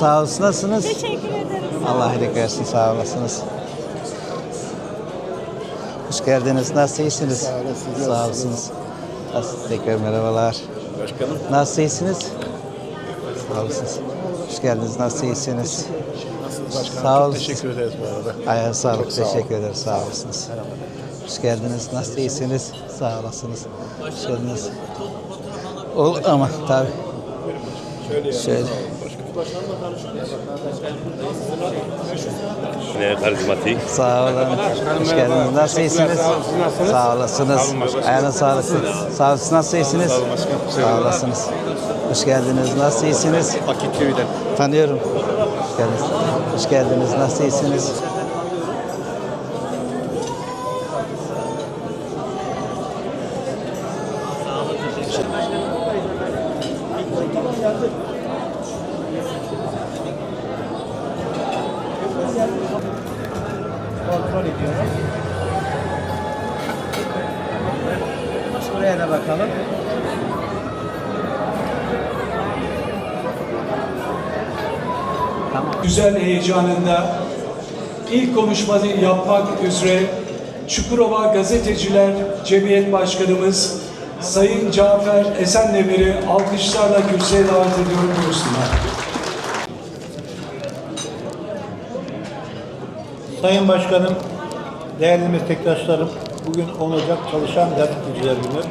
Sağ olsun. Nasılsınız? Teşekkür ederim. Allah iyilik versin. Sağ olasınız. Hoş geldiniz. Nasıl iyisiniz? Sağ olasınız. Sağ olasınız. Nasıl- Tekrar merhabalar. Başkanım. Nasıl iyisiniz? Sağ olasınız. Hoş geldiniz. Nasıl iyisiniz? Nasılsınız başkanım? Sağ Çok olun. teşekkür ederiz bu arada. Ayağa sağlık. Çok sağ olun. Teşekkür ederiz. Sağ olasınız. Hoş geldiniz. Nasıl iyisiniz? Sağ olasınız. Hoş geldiniz. Ol ama tabii. Şöyle Yine karizmatik. Sağ olun. Hoş geldiniz. Nasıl iyisiniz? Sağ olasınız. Ayağına sağlık. Sağ olasınız. Nasıl iyisiniz? Sağ olasınız. Hoş geldiniz. Nasıl iyisiniz? Akit köyden. Tanıyorum. Hoş geldiniz. Hoş geldiniz. Nasıl iyisiniz? Kontrol ediyorum. Buraya da bakalım. Tamam. güzel heyecanında ilk konuşmayı yapmak üzere Çukurova Gazeteciler Cemiyet Başkanımız Sayın Cafer Esendemir'i alkışlarla kürsüye davet ediyorum buyursunlar. Sayın Başkanım, değerli meslektaşlarım, bugün 10 Ocak Çalışan Gazeteciler Günü.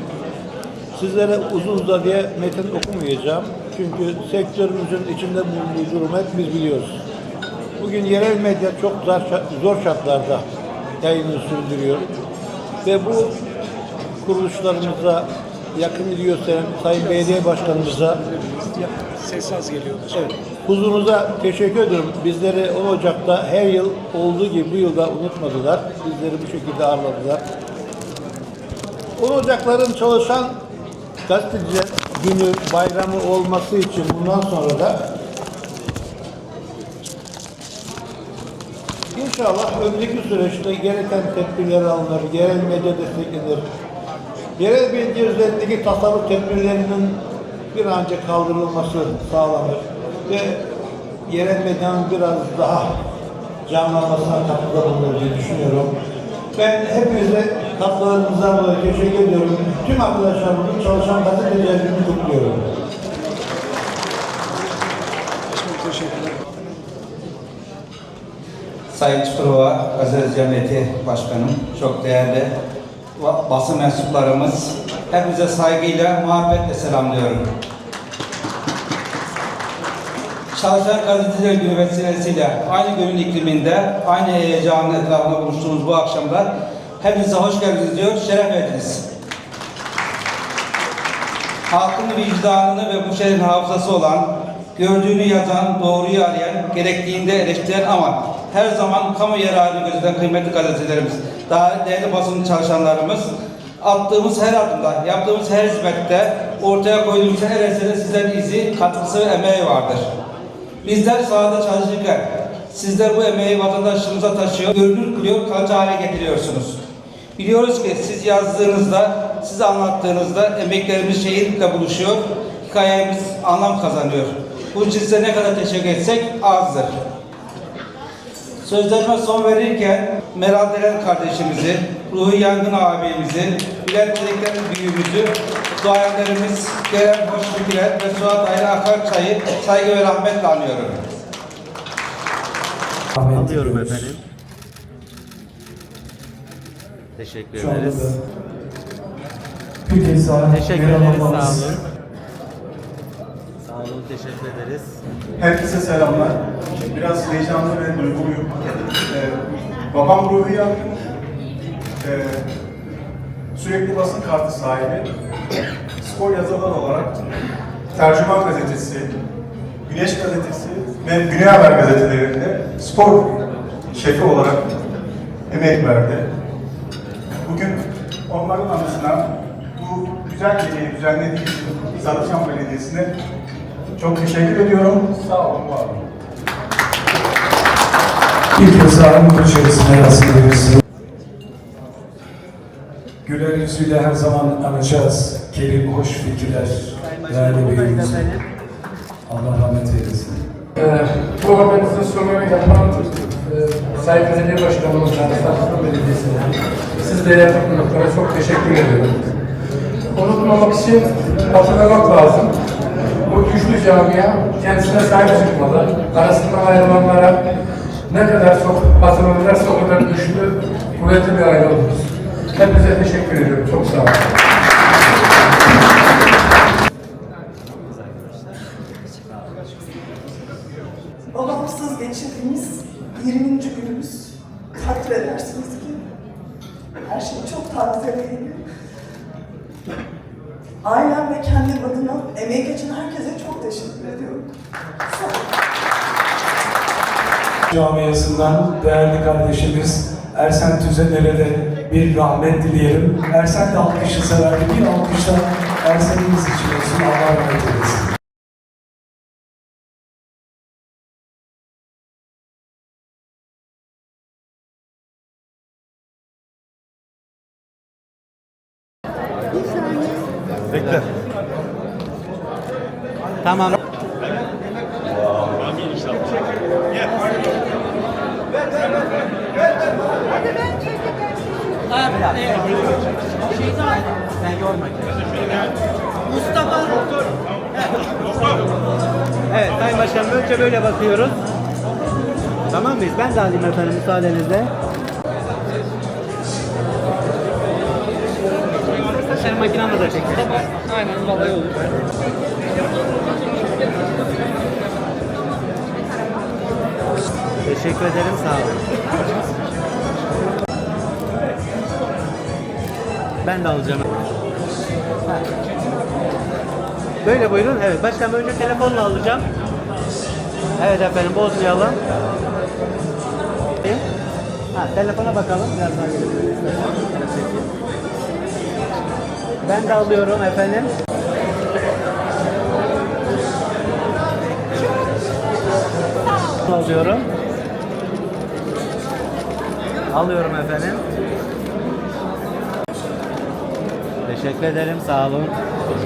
Sizlere uzun uzadıya metin okumayacağım. Çünkü sektörümüzün içinde bulunduğu durumu hepimiz biliyoruz. Bugün yerel medya çok zor şartlarda yayını sürdürüyor. Ve bu kuruluşlarımıza yakın ilgi gösteren Sayın Belediye Başkanımıza Ses az geliyor. Evet. Huzurunuza teşekkür ediyorum. Bizleri 10 Ocak'ta her yıl olduğu gibi bu yılda unutmadılar. Bizleri bu şekilde ağırladılar. 10 Ocakların çalışan gazeteciler günü bayramı olması için bundan sonra da İnşallah önümüzdeki süreçte gereken tedbirler alınır, yerel medya desteklenir. Yerel medya üzerindeki tasarruf tedbirlerinin bir an önce kaldırılması sağlanır ve yerel medyanın biraz daha canlanmasına katkıda bulunur diye düşünüyorum. Ben hepinize katkılarınızdan dolayı teşekkür ediyorum. Tüm arkadaşlarımızın çalışan gazeteciler günü kutluyorum. Sayın Çukurova Gazete Cemiyeti Başkanım, çok değerli basın mensuplarımız, hepinize saygıyla, muhabbetle selamlıyorum. Çalışan Gazeteciler Günü vesilesiyle aynı günün ikliminde, aynı heyecanın etrafında buluştuğumuz bu akşamda hepinize hoş geldiniz diyor, şeref verdiniz. Halkın vicdanını ve bu şehrin hafızası olan, gördüğünü yazan, doğruyu arayan, gerektiğinde eleştiren ama her zaman kamu yararını gözeten kıymetli gazetelerimiz, daha değerli basın çalışanlarımız, attığımız her adımda, yaptığımız her hizmette, ortaya koyduğumuz her eserde sizlerin izi, katkısı ve emeği vardır. Bizler sahada çalışırken sizler bu emeği vatandaşımıza taşıyor, görünür kılıyor, kalıcı hale getiriyorsunuz. Biliyoruz ki siz yazdığınızda, siz anlattığınızda emeklerimiz şehirle buluşuyor, hikayemiz anlam kazanıyor. Bu için size ne kadar teşekkür etsek azdır. Sözlerime son verirken Meral Deren kardeşimizi, Ruhi Yangın abimizi, Bülent Çelikler büyüğümüzü, duayenlerimiz Kerem Hoşbüküler ve Suat Ayrı Akarçay'ı saygı ve rahmetle anıyorum. Alıyorum efendim. Teşekkür ederiz. Teşekkür ederiz. Sağ olun. Teşekkür ederiz. Herkese selamlar. Biraz heyecanlı ve duyguluyum. Ee, babam Ruhi Yangın, ee, sürekli basın kartı sahibi, spor yazarlar olarak Tercüman Gazetesi, Güneş Gazetesi ve Güney Haber gazetelerinde spor şefi olarak emek verdi. Bugün onların anısına bu güzel geceyi düzenlediği için Sarıçam Belediyesi'ne çok teşekkür ediyorum. Sağ olun, var olun. Daha mutlu içerisinde rastlıyoruz. Güler yüzüyle her zaman anacağız. Kerim hoş fikirler. Değerli büyüğümüz. Allah rahmet eylesin. Ee, bu organizasyonları yapan e, Sayın Belediye Başkanımız yani Samsun Belediyesi'ne, siz değerli konuklara çok teşekkür ediyorum. Unutmamak için hatırlamak lazım. Bu güçlü camia kendisine sahip çıkmalı. Arasından ayrılanlara ne kadar çok hatırlanırsa o kadar güçlü, kuvvetli bir aile oluruz. Hepinize teşekkür ediyorum. Çok sağ olun. Babamsız geçirdiğimiz 20. günümüz takdir edersiniz ki her şey çok tazeleydi. Ailem ve kendim adına emeği geçen herkese çok teşekkür ediyorum. Camiasından değerli kardeşimiz Ersen Tüzener'e de bir rahmet dileyelim. Ersen de alkışı severdi. Bir alkışla Ersen'imiz için olsun. Allah rahmet eylesin. Evet Sayın Başkanım önce böyle bakıyoruz. Tamam mıyız? Ben de alayım efendim müsaadenizle. Senin makinanla da çekin. Aynen vallahi olur. Teşekkür ederim sağ olun. Ben de alacağım. Böyle buyurun. Evet başkanım önce telefonla alacağım. Evet efendim bozmayalım. Ha, telefona bakalım. Biraz daha gelebiliriz. Ben de alıyorum efendim. Alıyorum. Alıyorum efendim. Teşekkür ederim. Sağ olun.